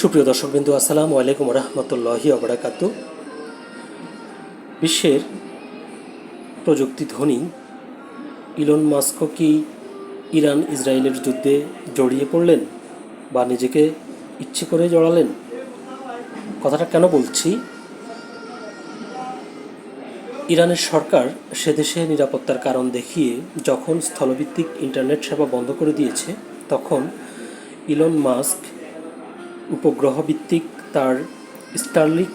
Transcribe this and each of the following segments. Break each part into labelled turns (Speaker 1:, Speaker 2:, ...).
Speaker 1: সুপ্রিয় দর্শকবৃন্দু, আসসালাম আলাইকুম রহমতুল্লাহি অবরাকাত বিশ্বের প্রযুক্তি ধনী ইলন মাস্ক কি ইরান ইসরায়েলের যুদ্ধে জড়িয়ে পড়লেন বা নিজেকে ইচ্ছে করে জড়ালেন? কথাটা কেন বলছি? ইরানের সরকার সে দেশে নিরাপত্তার কারণ দেখিয়ে যখন স্থলভিত্তিক ইন্টারনেট সেবা বন্ধ করে দিয়েছে, তখন ইলন মাস্ক উপগ্রহ ভিত্তিক তার স্টারলিক,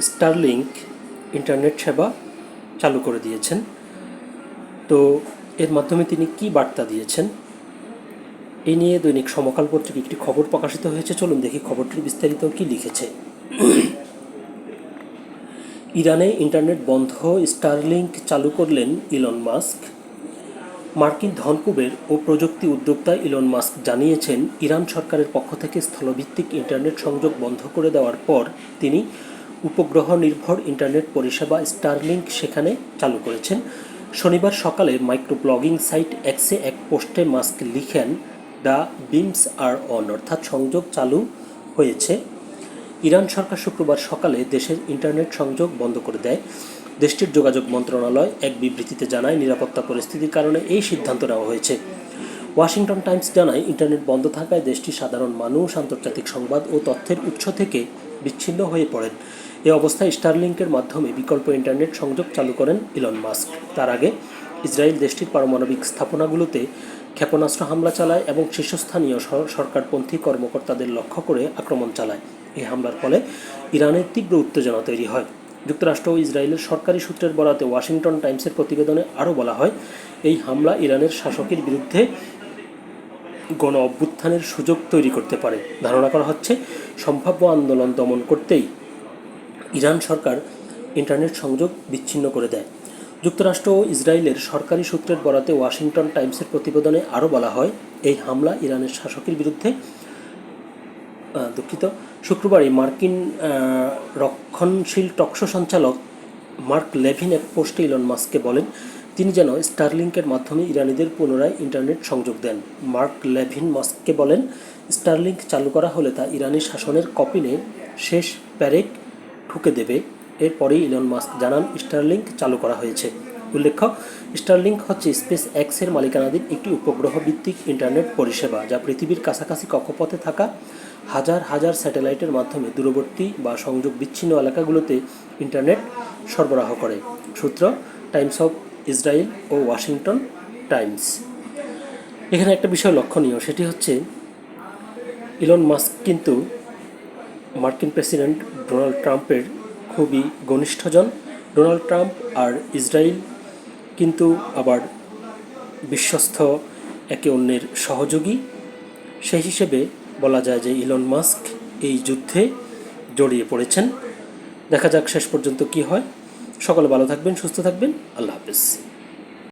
Speaker 1: স্টারলিংক ইন্টারনেট সেবা চালু করে দিয়েছেন। তো এর মাধ্যমে তিনি কি বার্তা দিয়েছেন? এই নিয়ে দৈনিক সমকাল পত্রিকা একটি খবর প্রকাশিত হয়েছে। চলুন দেখি খবরটির বিস্তারিত কি লিখেছে। ইরানে ইন্টারনেট বন্ধ, স্টারলিংক চালু করলেন ইলন মাস্ক। মার্কিন ধনকুবের ও প্রযুক্তি উদ্যোক্তা ইলন মাস্ক জানিয়েছেন, ইরান সরকারের পক্ষ থেকে স্থলভিত্তিক ইন্টারনেট সংযোগ বন্ধ করে দেওয়ার পর তিনি উপগ্রহ নির্ভর ইন্টারনেট পরিষেবা স্টারলিংক সেখানে চালু করেছেন। শনিবার সকালে মাইক্রো ব্লগিং সাইট এক্সে এক পোস্টে মাস্ক লিখেন, দ্য বিমস আর অন অর্থাৎ সংযোগ চালু হয়েছে। ইরান সরকার শুক্রবার সকালে দেশের ইন্টারনেট সংযোগ বন্ধ করে দেয়। দেশটির যোগাযোগ মন্ত্রণালয় এক বিবৃতিতে জানায়, নিরাপত্তা পরিস্থিতির কারণে এই সিদ্ধান্ত নেওয়া হয়েছে। ওয়াশিংটন টাইমস জানায়, ইন্টারনেট বন্ধ থাকায় দেশটির সাধারণ মানুষ, আন্তর্জাতিক সংবাদ ও তথ্যের উৎস থেকে বিচ্ছিন্ন হয়ে পড়েন। এ অবস্থায় স্টারলিংকের মাধ্যমে বিকল্প ইন্টারনেট সংযোগ চালু করেন ইলন মাস্ক। তার আগে ইসরায়েল দেশটির পারমাণবিক স্থাপনাগুলোতে ক্ষেপণাস্ত্র হামলা চালায় এবং শীর্ষস্থানীয় সরকারপন্থী কর্মকর্তাদের লক্ষ্য করে আক্রমণ চালায়। এই হামলার ফলে ইরানের তীব্র উত্তেজনা তৈরি হয়। যুক্তরাষ্ট্র ও ইসরায়েলের সরকারি সূত্রের বরাতে ওয়াশিংটন টাইমসের প্রতিবেদনে আরও বলা হয়, এই হামলা ইরানের শাসকের বিরুদ্ধে গণ অভ্যুত্থানের সুযোগ তৈরি করতে পারে। ধারণা করা হচ্ছে, সম্ভাব্য আন্দোলন দমন করতেই ইরান সরকার ইন্টারনেট সংযোগ বিচ্ছিন্ন করে দেয়। যুক্তরাষ্ট্র ও ইসরায়েলের সরকারি সূত্রের বরাতে ওয়াশিংটন টাইমসের প্রতিবেদনে আরও বলা হয়, এই হামলা ইরানের শাসকের বিরুদ্ধে দুঃখিত। শুক্রবারই মার্কিন রক্ষণশীল টকশো সঞ্চালক মার্ক লেভিন এক পোস্টে ইলন মাস্ককে বলেন, তিনি যেন স্টারলিংকের মাধ্যমে ইরানিদের পুনরায় ইন্টারনেট সংযোগ দেন। মার্ক লেভিন মাস্ককে বলেন, স্টারলিংক চালু করা হলে তা ইরানি শাসনের কপিনে শেষ প্যারেক ঠুকে দেবে। এরপরেই ইলন মাস্ক জানান, স্টারলিংক চালু করা হয়েছে। উল্লেখ্য, স্টারলিংক হচ্ছে স্পেস এক্সের মালিকানাধীন একটি উপগ্রহ ভিত্তিক ইন্টারনেট পরিষেবা, যা পৃথিবীর কাছাকাছি কক্ষপথে থাকা হাজার হাজার স্যাটেলাইটের মাধ্যমে দূরবর্তী বা সংযোগ বিচ্ছিন্ন এলাকাগুলোতে ইন্টারনেট সরবরাহ করে। সূত্র, টাইমস অফ ইসরায়েল ও ওয়াশিংটন টাইমস। এখানে একটা বিষয় লক্ষণীয়, সেটি হচ্ছে ইলন মাস্ক কিন্তু মার্কিন প্রেসিডেন্ট ডোনাল্ড ট্রাম্পের খুবই ঘনিষ্ঠজন। ডোনাল্ড ট্রাম্প আর ইসরায়েল কিন্তু আবার বিশ্বস্ত একে অন্যের সহযোগী। সেই হিসেবে বলা যায় যে ইলন মাস্ক এই যুদ্ধে জড়িয়ে পড়েছেন। দেখা যাক শেষ পর্যন্ত কি হয়। সকলে ভালো থাকবেন, সুস্থ থাকবেন। আল্লাহ হাফিজ।